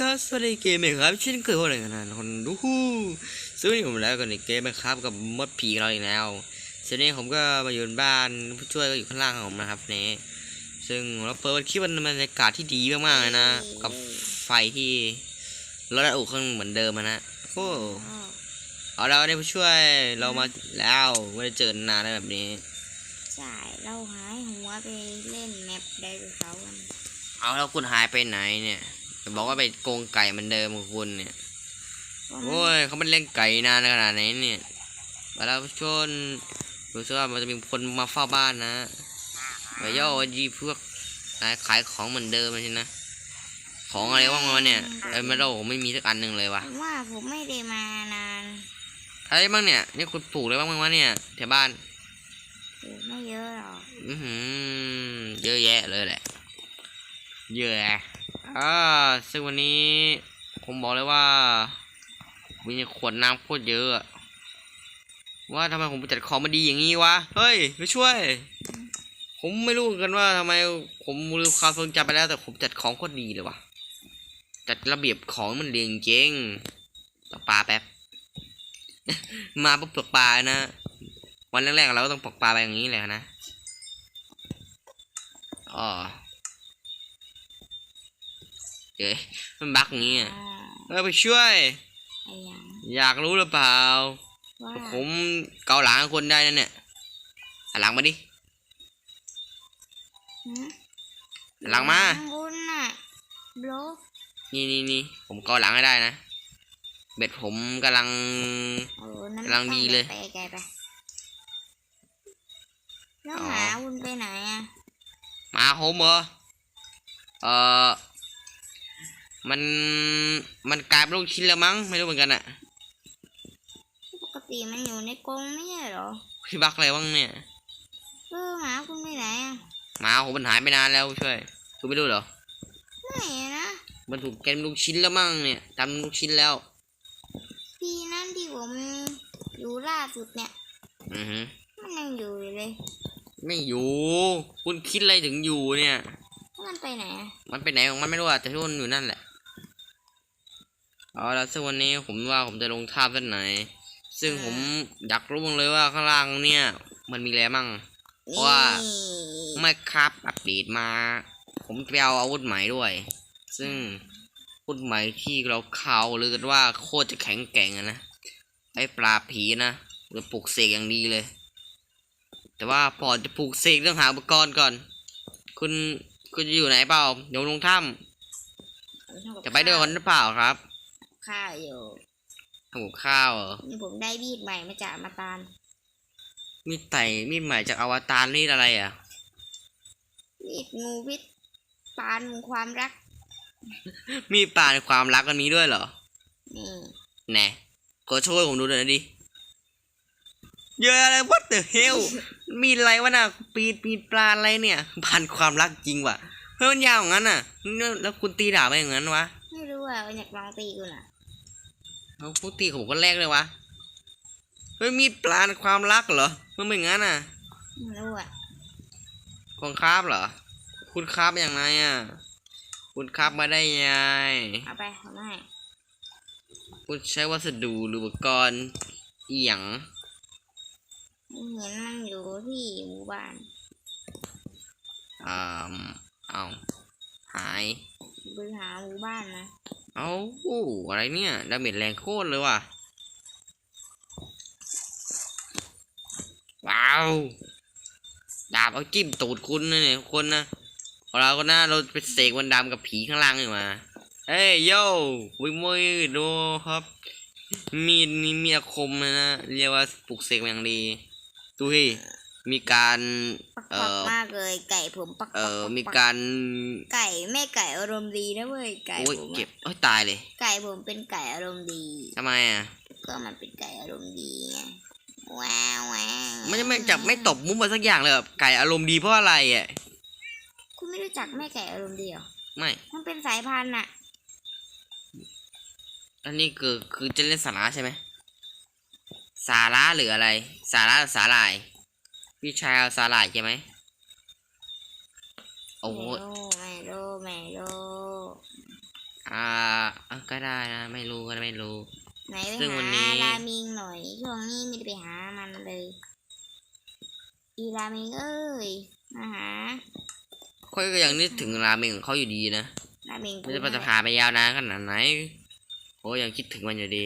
ครับสวัสดีเกมเองครับเช่นเคยว่าอะไรกันนะคนดูฮู้ซึ่งวันนี้ผมแล้วกันในเกมนะครับกับมดผีเราอีกแล้วซึ่งนี้ผมก็มาอยู่บ้านผู้ช่วยก็อยู่ข้างล่างของผมนะครับนี่ซึ่งเราเปิดคลิปมันบรรยากาศที่ดีมากๆเลยนะ กับไฟที่รถอุข้างเหมือนเดิมอะนะโอ้เอาแล้วได้ผู้ช่วยเรามาแล้วไม่ได้เจอนานแล้วแบบนี้ใช่เราหายหัวไปเล่นแมปไดโนเสาร์กันเอาแล้วคุณหายไปไหนเนี่ย จะบอกว่าไปโกงไก่เหมือนเดิมของคุณเนี่ยว่าโอ้ยเขามันเล่นไก่นานขนาดไหนเนี่ยมาแล้วชนรู้สึกว่ามันจะมีคนมาเฝ้าบ้านนะไปย่อยีพวกนายขายของเหมือนเดิมเลยนะของอะไรว่างวะเนี่ยเอ้ยไม่รู้ไม่มีสักอันหนึ่งเลยวะผมว่าผมไม่ได้มานานอะไรบ้างเนี่ยนี่คุณปลูกอะไรบ้างวะเนี่ยแถวบ้านปลูกไม่เยอะหรอกอือหือเยอะแยะเลยแหละเยอะแยะ อ่าซึ่งวันนี้ผมบอกเลยว่า มีขวดน้ำโคตรเยอะว่าทำไมผมจัดของมาดีอย่างนี้วะ เฮ้ยไปช่วย ผมไม่รู้กันว่าทำไมผมลืมความทรงจำไปแล้ว แต่ผมจัดของโคตรดีเลยวะจัดระเบียบของมันเรียงเจ๊งตกปลาแป๊บ มาปุ๊บตกปลานะ วันแรกๆเราก็ต้องตกปลาไปอย่างนี้แหละนะอ๋อ เอ้ยมันบักอย่างนี้อะอ่าเออไปช่วยไอ้หยังอยากรู้หรือเปล่าว่า ผมเกาหลังคนได้นั่นเนี่ยหันหลังมาดิหืมหลังมาข้บุญน่ะบล็อกนี่นี่นี่ผมเกาหลังให้ได้นะ เบ็ดผมกำลังโอ้นั่นกำลังดีเลยไปไกลไปแล้วอ๋อหมาคุณไปไหนอะมาผมเหรอเออ มันมันกลายเป็นลูกชิ้นแล้วมั้งไม่รู้เหมือนกันอะปกติมันอยู่ในกรงไม่ใช่เหรอพี่บักอะไรบ้างเนี่ยเออหมาคุณไปไหนอะหมาผมมันหายไปนานแล้วช่วยคุณไม่รู้เหรอไหนนะมันถูกแกนลูกชิ้นแล้วมั้งเนี่ยทำลูกชิ้นแล้วปีนั้นที่ผมอยู่ล่าสุดเนี่ย อือฮึมันยังอยู่อยู่เลย ไม่อยู่ คุณคิดอะไรถึงอยู่เนี่ยแล้วมันไปไหนอะมันไปไหนของมันไม่รู้อะแต่ทุกคนอยู่นั่นแหละ เอาละซึ่งวันนี้ผมว่าผมจะลงท่าบสักไหน ซึ่งผมอยากรู้บ้างเลยว่าข้างล่างเนี่ย มันมีอะไรมั่งเพราะว่าไม่ครับอัปเดตมา ผมไปเอาอาวุธใหม่ด้วย ซึ่งอาวุธใหม่ที่เราเข่าวลือกันว่าโคตรจะแข็งแกร่งนะไอ้ปลาผีนะหรือปลุกเสกอย่างดีเลย แต่ว่าพอจะปลูกเสกต้องหาอุปกรณ์ก่อน คุณคุณจะอยู่ไหนเปล่าเดี๋ยวลงถ้ำจะไปด้วยกันหรือเปล่าครับ ข้าวอยู่ทำกับข้าวเหรอนี่ผมได้บีดใหม่มาจากอมาตานมีดไต่มีดใหม่จากอวตารนี่อะไรอะบีดงูพิษปานความรัก มีดป่าในความรักกันนี้ด้วยเหรอนี่แน่ขอช่วยผมดูหน่อยดิเยอะอะไร what the hell มีอะไรวะน่ะปีดปีดปลาอะไรเนี่ยพันความรักจริงว่ะเฮ้ยมันยาวอย่างนั้นน่ะ แล้วคุณตีดาบไปอย่างนั้นวะ ไม่รู้อะอยากลองตีกูน่ะ เขาพูดตีของผมก็แรกเลยวะเฮ้ยมีดปลาในความรักเหรอมันเป็นอย่างนั้นน่ะไม่รู้อะของคราบเหรอ คุณคราบอย่างไรอะ คุณคราบมาได้ยังไงเอาไปเอามาให้คุณใช้วัสดุหรืออุปกรณ์อหย่างเห็นมันอยู่ที่หมู่บ้านอ่าเอาหายไปหาหมู่บ้านนะ เอาอะไรเนี่ยดาเมจแรงโคตรเลยว่ะ ว้าว ดาบเอาจิ้มตูดคุณนะเนี่ยคนนะเอาเราก็น่าเราไปเสกวันดำกับผีข้างล่างนี่มาเฮ้ยโย่วิมวยดูครับ มีดนี่มีอาคมนะ เรียกว่าปลุกเสกอย่างดีดูให้ มีการปักเอ่ปักอมากเลยไก่ผมปักเอ่อปัปัมีปัการไก่แม่ไก่อารมณ์ดีนะเว้ยไก่โอ้ยผมอะเก็บโอ้ยตายเลยไก่ผมเป็นไก่อารมณ์ดี ทำไมอะก็มันเป็นไก่อารมณ์ดีไงว้าวว้าวมันจะไม่จับไม่ตบมุ้งมาสักอย่างเลยแบบไก่อารมณ์ดีเพราะอะไรอะคุณไม่รู้จักแม่ไก่อารมณ์ดีเหรอไม่มันเป็นสายพันธุ์น่ะอันนี้คือคือจะเล่นสาระใช่ไหมสาระหรืออะไร สาระหรือสาหร่าย พี่ชายเอาสาหร่ายใช่ไหมโอ้ไม่ยรู้ไม่รู้ไม่รู้อ่าอะก็ได้นะ ไม่รู้ก็ไม่รู้ไหนไปซึ่งวันหานี้รามิงหน่อยช่วงนี้ไม่ได้ไปหามันเลยอีรามิงเอ้ยมาหาค่อยก็ยังนึกถึงราเมงของเขาอยู่ดีนะรามิงไม่ได้ว่าจะพาไปยาวนานขนาดไหนโอ้ยังคิดถึงมันอยู่ดี